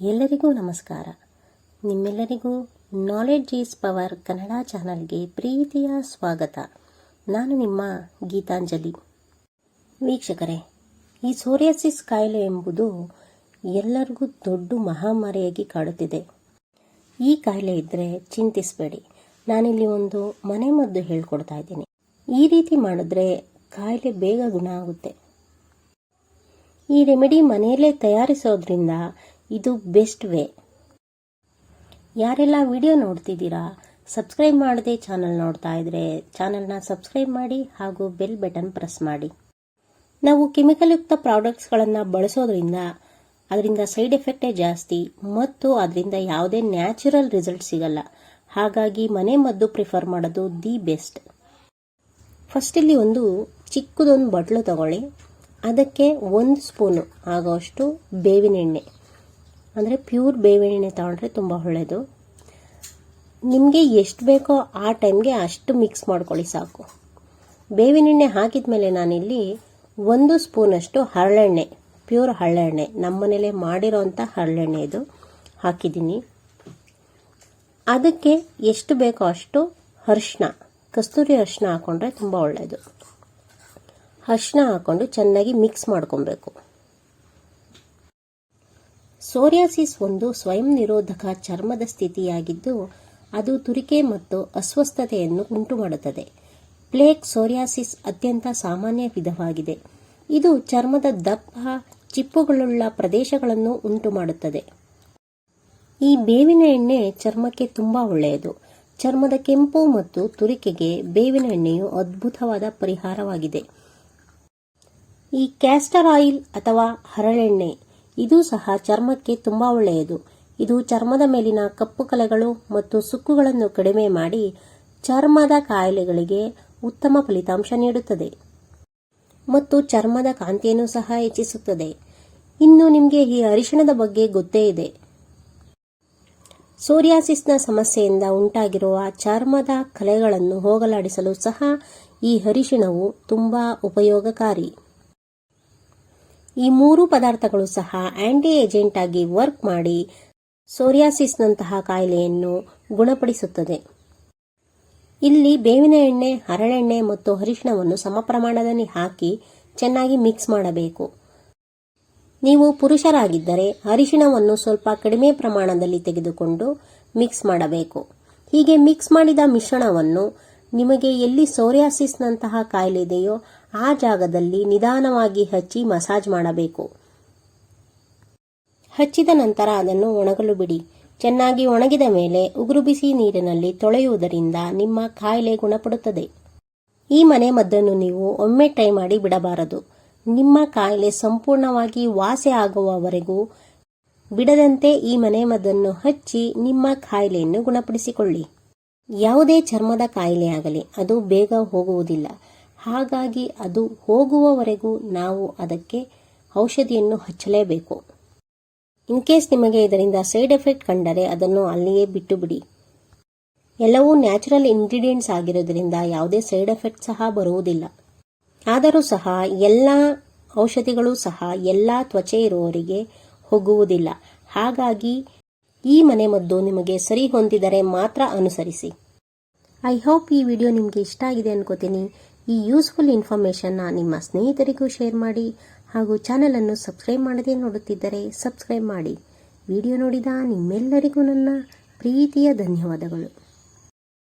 ಎಲ್ಲರಿಗೂ ನಮಸ್ಕಾರ. ನಿಮ್ಮೆಲ್ಲರಿಗೂ ನಾಲೆಡ್ಜ್ ಈಸ್ ಪವರ್ ಕನ್ನಡ ಚಾನಲ್ಗೆ ಪ್ರೀತಿಯ ಸ್ವಾಗತ. ನಾನು ನಿಮ್ಮ ಗೀತಾಂಜಲಿ. ವೀಕ್ಷಕರೇ, ಈ ಸೋರಿಯಾಸಿಸ್ ಕಾಯಿಲೆ ಎಂಬುದು ಎಲ್ಲರಿಗೂ ದೊಡ್ಡ ಮಹಾಮಾರಿಯಾಗಿ ಕಾಡುತ್ತಿದೆ. ಈ ಕಾಯಿಲೆ ಇದ್ದರೆ ಚಿಂತಿಸಬೇಡಿ. ನಾನಿಲ್ಲಿ ಒಂದು ಮನೆಮದ್ದು ಹೇಳ್ಕೊಡ್ತಾ ಇದ್ದೀನಿ. ಈ ರೀತಿ ಮಾಡಿದ್ರೆ ಕಾಯಿಲೆ ಬೇಗ ಗುಣ ಆಗುತ್ತೆ. ಈ ರೆಮಿಡಿ ಮನೆಯಲ್ಲೇ ತಯಾರಿಸೋದ್ರಿಂದ ಇದು ಬೆಸ್ಟ್ ವೇ. ಯಾರೆಲ್ಲ ವಿಡಿಯೋ ನೋಡ್ತಿದ್ದೀರಾ, ಸಬ್ಸ್ಕ್ರೈಬ್ ಮಾಡದೆ ಚಾನಲ್ ನೋಡ್ತಾ ಇದ್ರೆ ಚಾನಲ್ನ ಸಬ್ಸ್ಕ್ರೈಬ್ ಮಾಡಿ ಹಾಗೂ ಬೆಲ್ ಬಟನ್ ಪ್ರೆಸ್ ಮಾಡಿ. ನಾವು ಕೆಮಿಕಲ್ ಯುಕ್ತ ಪ್ರಾಡಕ್ಟ್ಸ್ಗಳನ್ನು ಬಳಸೋದ್ರಿಂದ, ಅದರಿಂದ ಸೈಡ್ ಎಫೆಕ್ಟೇ ಜಾಸ್ತಿ ಮತ್ತು ಅದರಿಂದ ಯಾವುದೇ ನ್ಯಾಚುರಲ್ ರಿಸಲ್ಟ್ ಸಿಗಲ್ಲ. ಹಾಗಾಗಿ ಮನೆ ಮದ್ದು ಪ್ರಿಫರ್ ಮಾಡೋದು ದಿ ಬೆಸ್ಟ್. ಫಸ್ಟ್ ಇಲ್ಲಿ ಒಂದು ಚಿಕ್ಕದೊಂದು ಬಟ್ಲು ತಗೊಳ್ಳಿ. ಅದಕ್ಕೆ ಒಂದು ಸ್ಪೂನು, ಆಗೋಷ್ಟು ಬೇವಿನ ಎಣ್ಣೆ. ಅಂದರೆ ಪ್ಯೂರ್ ಬೇವಿನ ಎಣ್ಣೆ ತಗೊಂಡ್ರೆ ತುಂಬ ಒಳ್ಳೆಯದು ನಿಮಗೆ ಎಷ್ಟು ಬೇಕೋ ಆ ಟೈಮ್ಗೆ ಅಷ್ಟು ಮಿಕ್ಸ್ ಮಾಡ್ಕೊಳ್ಳಿ ಸಾಕು. ಬೇವಿನ ಎಣ್ಣೆ ಹಾಕಿದ ಮೇಲೆ ನಾನಿಲ್ಲಿ ಒಂದು ಸ್ಪೂನಷ್ಟು ಹರಳೆಣ್ಣೆ ಪ್ಯೂರ್ ಹರಳೆಣ್ಣೆ ನಮ್ಮನೇಲೆ ಮಾಡಿರೋಂಥ ಹರಳೆಣ್ಣೆ ಇದು ಹಾಕಿದ್ದೀನಿ. ಅದಕ್ಕೆ ಎಷ್ಟು ಬೇಕೋ ಅಷ್ಟು ಅರಿಶಿನ ಕಸ್ತೂರಿ ಅರಿಶಿನ ಹಾಕ್ಕೊಂಡ್ರೆ ತುಂಬ ಒಳ್ಳೆಯದು ಅರಿಶಿನ ಹಾಕ್ಕೊಂಡು ಚೆನ್ನಾಗಿ ಮಿಕ್ಸ್ ಮಾಡ್ಕೊಬೇಕು. ಸೋರಿಯಾಸಿಸ್ ಒಂದು ಸ್ವಯಂ ನಿರೋಧಕ ಚರ್ಮದ ಸ್ಥಿತಿಯಾಗಿದ್ದು, ಅದು ತುರಿಕೆ ಮತ್ತು ಅಸ್ವಸ್ಥತೆಯನ್ನು ಉಂಟುಮಾಡುತ್ತದೆ. ಪ್ಲೇಕ್ ಸೋರಿಯಾಸಿಸ್ ಅತ್ಯಂತ ಸಾಮಾನ್ಯ ವಿಧವಾಗಿದೆ. ಇದು ಚರ್ಮದ ದಪ್ಪ, ಚಿಪ್ಪುಗಳುಳ್ಳ ಪ್ರದೇಶಗಳನ್ನು ಉಂಟುಮಾಡುತ್ತದೆ. ಈ ಬೇವಿನ ಎಣ್ಣೆ ಚರ್ಮಕ್ಕೆ ತುಂಬಾ ಒಳ್ಳೆಯದು. ಚರ್ಮದ ಕೆಂಪು ಮತ್ತು ತುರಿಕೆಗೆ ಬೇವಿನ ಎಣ್ಣೆಯು ಅದ್ಭುತವಾದ ಪರಿಹಾರವಾಗಿದೆ. ಈ ಕ್ಯಾಸ್ಟರ್ ಆಯಿಲ್ ಅಥವಾ ಹರಳೆಣ್ಣೆ ಇದು ಸಹ ಚರ್ಮಕ್ಕೆ ತುಂಬಾ ಒಳ್ಳೆಯದು. ಇದು ಚರ್ಮದ ಮೇಲಿನ ಕಪ್ಪು ಕಲೆಗಳು ಮತ್ತು ಸುಕ್ಕುಗಳನ್ನು ಕಡಿಮೆ ಮಾಡಿ ಚರ್ಮದ ಕಾಯಿಲೆಗಳಿಗೆ ಉತ್ತಮ ಫಲಿತಾಂಶ ನೀಡುತ್ತದೆ. ಮತ್ತು ಚರ್ಮದ ಕಾಂತಿಯನ್ನು ಸಹ ಹೆಚ್ಚಿಸುತ್ತದೆ. ಇನ್ನು ನಿಮಗೆ ಈ ಅರಿಶಿಣದ ಬಗ್ಗೆ ಗೊತ್ತೇ ಇದೆ. ಸೋರಿಯಾಸಿಸ್ನ ಸಮಸ್ಯೆಯಿಂದ ಉಂಟಾಗಿರುವ ಚರ್ಮದ ಕಲೆಗಳನ್ನು ಹೋಗಲಾಡಿಸಲು ಸಹ ಈ ಅರಿಶಿಣವು ತುಂಬಾ ಉಪಯೋಗಕಾರಿ. ಈ ಮೂರು ಪದಾರ್ಥಗಳು ಸಹ ಆಂಟಿ ಏಜೆಂಟ್ ಆಗಿ ವರ್ಕ್ ಮಾಡಿ ಸೋರಿಯಾಸಿಸ್ನಂತಹ ಕಾಯಿಲೆಯನ್ನು ಗುಣಪಡಿಸುತ್ತದೆ. ಇಲ್ಲಿ ಬೇವಿನ ಎಣ್ಣೆ ಹರಳೆಣ್ಣೆ ಮತ್ತು ಅರಿಶಿಣವನ್ನು ಸಮ ಪ್ರಮಾಣದಲ್ಲಿ ಹಾಕಿ ಚೆನ್ನಾಗಿ ಮಿಕ್ಸ್ ಮಾಡಬೇಕು. ನೀವು ಪುರುಷರಾಗಿದ್ದರೆ ಅರಿಶಿಣವನ್ನು ಸ್ವಲ್ಪ ಕಡಿಮೆ ಪ್ರಮಾಣದಲ್ಲಿ ತೆಗೆದುಕೊಂಡು ಮಿಕ್ಸ್ ಮಾಡಬೇಕು. ಹೀಗೆ ಮಿಕ್ಸ್ ಮಾಡಿದ ಮಿಶ್ರಣವನ್ನು ನಿಮಗೆ ಎಲ್ಲಿ ಸೋರಿಯಾಸಿಸ್ನಂತಹ ಕಾಯಿಲೆ ಇದೆಯೋ ಆ ಜಾಗದಲ್ಲಿ ನಿಧಾನವಾಗಿ ಹಚ್ಚಿ ಮಸಾಜ್ ಮಾಡಬೇಕು. ಹಚ್ಚಿದ ನಂತರ ಅದನ್ನು ಒಣಗಲು ಬಿಡಿ. ಚೆನ್ನಾಗಿ ಒಣಗಿದ ಮೇಲೆ ಉಗುರು ಬಿಸಿ ನೀರಿನಲ್ಲಿ ತೊಳೆಯುವುದರಿಂದ ನಿಮ್ಮ ಕಾಯಿಲೆ ಗುಣಪಡುತ್ತದೆ. ಈ ಮನೆ ಮದ್ದನ್ನು ನೀವು ಒಮ್ಮೆ ಟ್ರೈ ಮಾಡಿ ಬಿಡಬಾರದು. ನಿಮ್ಮ ಕಾಯಿಲೆ ಸಂಪೂರ್ಣವಾಗಿ ವಾಸಿ ಆಗುವವರೆಗೂ ಬಿಡದಂತೆ ಈ ಮನೆ ಮದ್ದನ್ನು ಹಚ್ಚಿ ನಿಮ್ಮ ಕಾಯಿಲೆಯನ್ನು ಗುಣಪಡಿಸಿಕೊಳ್ಳಿ. ಯಾವುದೇ ಚರ್ಮದ ಕಾಯಿಲೆಯಾಗಲಿ ಅದು ಬೇಗ ಹೋಗುವುದಿಲ್ಲ. ಹಾಗಾಗಿ ಅದು ಹೋಗುವವರೆಗೂ ನಾವು ಅದಕ್ಕೆ ಔಷಧಿಯನ್ನು ಹಚ್ಚಲೇಬೇಕು. ಇನ್ ಕೇಸ್ ನಿಮಗೆ ಇದರಿಂದ ಸೈಡ್ ಎಫೆಕ್ಟ್ ಕಂಡರೆ ಅದನ್ನು ಅಲ್ಲಿಯೇ ಬಿಟ್ಟು ಬಿಡಿ ಎಲ್ಲವೂ ನ್ಯಾಚುರಲ್ ಇಂಗ್ರೀಡಿಯೆಂಟ್ಸ್ ಆಗಿರೋದ್ರಿಂದ ಯಾವುದೇ ಸೈಡ್ ಎಫೆಕ್ಟ್ ಸಹ ಬರುವುದಿಲ್ಲ. ಆದರೂ ಸಹ ಎಲ್ಲ ಔಷಧಿಗಳು ಸಹ ಎಲ್ಲ ತ್ವಚೆ ಇರುವವರಿಗೆ ಹೋಗುವುದಿಲ್ಲ. ಹಾಗಾಗಿ ಈ ಮನೆಮದ್ದು ನಿಮಗೆ ಸರಿ ಹೊಂದಿದರೆ ಮಾತ್ರ ಅನುಸರಿಸಿ. ಐ ಹೋಪ್ ಈ ವಿಡಿಯೋ ನಿಮಗೆ ಇಷ್ಟ ಆಗಿದೆ ಅನ್ಕೋತೀನಿ. ಈ ಯೂಸ್ಫುಲ್ ಇನ್ಫಾರ್ಮೇಶನ್ನ ನಿಮ್ಮ ಸ್ನೇಹಿತರಿಗೂ ಶೇರ್ ಮಾಡಿ ಹಾಗೂ ಚಾನಲನ್ನು ಸಬ್ಸ್ಕ್ರೈಬ್ ಮಾಡದೇ ನೋಡುತ್ತಿದ್ದರೆ ಸಬ್ಸ್ಕ್ರೈಬ್ ಮಾಡಿ. ವಿಡಿಯೋ ನೋಡಿದ ನಿಮ್ಮೆಲ್ಲರಿಗೂ ನನ್ನ ಪ್ರೀತಿಯ ಧನ್ಯವಾದಗಳು.